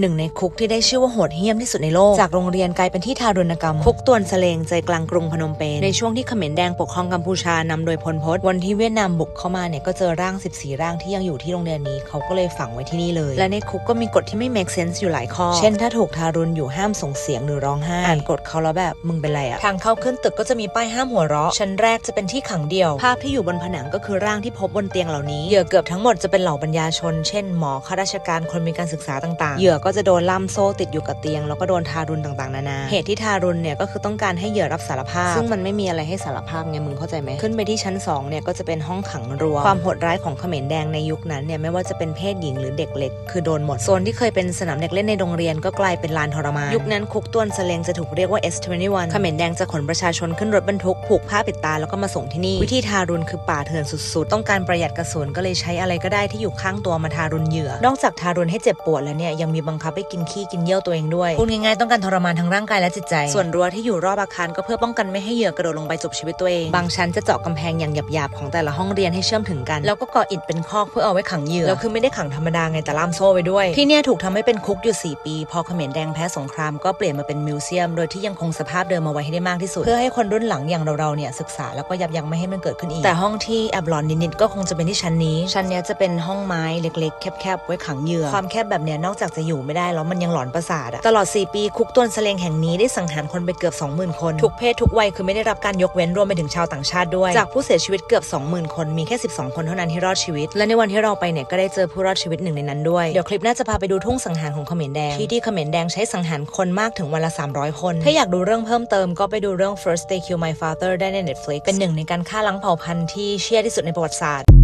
หนึ่งในคุกที่ได้ชื่อว่าโหดเหี้ยมที่สุดในโลก จากโรงเรียนกลายเป็นที่ทารุณกรรม คุกตวนสเลงใจกลางกรุงพนมเปญในช่วงที่เขมรแดงปกครองกัมพูชานำโดยพลพศวันที่เวียดนามบุกเข้ามาเนี่ยก็เจอร่าง 14 ร่างที่ยังอยู่ที่โรงเรียนนี้เขาก็เลยฝังไว้ที่นี่เลย และในคุกก็มีกฎที่ไม่ make sense อยู่หลายข้อ เช่นถ้าถูกทารุณอยู่ห้ามส่งเสียงหรือร้องไห้อ่านกฎเขาแล้วแบบมึงเป็นไรอะทางเข้าขึ้นตึกก็จะมีป้ายห้ามหัวเราะชั้นแรกจะเป็นที่ขังเดียว ภาพที่อยู่บนผนังก็คือร่างที่พบบนเตียงเหล่านี้เหยื่อเกือบทั้งหมดจะเป็นเหล่าบรรยาชน เช่นหมอข้าราชการคนมีการศึกษาต่างๆเหยื่อก็จะโดนล่ามโซ่ติดอยู่กับเตียง แล้วก็โดนทารุณต่างๆนานาเหตุที่ทารุณเนี่ยก็คือต้องการให้เหยื่อรับสารภาพ ซึ่งมันไม่มีอะไรให้สารภาพไงมึงเข้าใจไหมขึ้นไปที่ชั้น2เนี่ยก็จะเป็นห้องขังรวมความโหดร้ายของเขมรแดงในยุคนั้นเนี่ยไม่ว่าจะเป็นเพศหญิงหรือเด็กเล็กคือโดนหมดโซนที่เคยเป็นสนามเด็กเล่นในโรงเรียนก็กลายเป็นลานทรมานยุคนั้นคุกต้วนสเลงจะถูกเรียกว่า S21 เขมรแดงจะขนประชาชนขึ้นรถบรรทุกผูกผ้าปิดตาแล้วก็มาส่งที่นี่วิธีทารุณคือป่าเถื่อนสุดๆ ต้องการประหยัดกระสุนก็เลยใช้อะไรก็ได้ที่อยู่ข้างตัวมาทารุณเหยื่อนอกจากทารุณให้เจ็บปวดแล้วเนี่ยยังมีบังคับให้กินขี้กินเยี่ยวตัวเองด้วยพูดง่ายๆต้องการทรมานทั้งร่างกายและจิตใจ ส่วนรั้วที่อยู่รอบอาคารก็เพื่อป้องกันไม่ให้เหยื่อกระโดดลงไปจบชีวิตตัวเองบางชั้นจะเจาะกำแพงอย่างหยาบๆของแต่ละห้องเรียนให้เชื่อมถึงกัน แล้วก็ก่ออิฐเป็นคอกเพื่อเอาไว้ขังเหยื่อแล้วคือไม่ได้ขังธรรมดาไงแต่ล่ามโซ่ไว้ด้วย ที่เนี่ยถูกทำให้เป็นคุกอยู่ 4 ปี พอเขมรแดงแพ้สงครามก็เปลี่ยนมาเป็นมิวเซียม โดยที่ยังคงสภาพเดิมมาไว้ให้ได้มากที่สุด เพื่อให้คนรุ่นหลังอย่างเราๆเนี่ยศึกษาแล้วก็ยับยั้งไม่ให้มันเกิดขึ้นอีก แต่ห้องที่แอบหลอนนิดๆก็คงจะเป็นที่ชั้นนี้ ชั้นเนี้ยจะเป็นห้องไม้เล็กๆ แคบๆไว้ขังเหยื่อความแคบแบบเนี้ยนอกจากจะอยู่ไม่ได้แล้วมันยังหลอนประสาทอะตลอด 4 ปีคุกตวนสเลงแห่งนี้ได้สังหารคนไปเกือบ 20,000 คน ทุกเพศทุกวัยคือไม่ได้รับการยกเว้นรวมไปถึงชาวต่างชาติด้วย จากผู้เสียชีวิตเกือบ 20,000 คนมีแค่ 12 คนเท่านั้นที่รอดชีวิต และในวันที่เราไปเนี่ยก็ได้เจอผู้รอดชีวิตหนึ่งในนั้นด้วยเดี๋ยวคลิปน่าจะพาไปดูทุ่งสังหารของเขมรแดงที่ที่เขมรแดงใช้สังหารคนมากถึงวันละ 300 คน ถ้าอยากดูเรื่องเพิ่มเติมก็ไปดูเรื่อง First They Kill My Father ได้ใน Netflix เป็นหนึ่งในการฆ่าล้างเผ่าพันธุ์ที่เชี่ยที่สุดในประวัติศาสตร์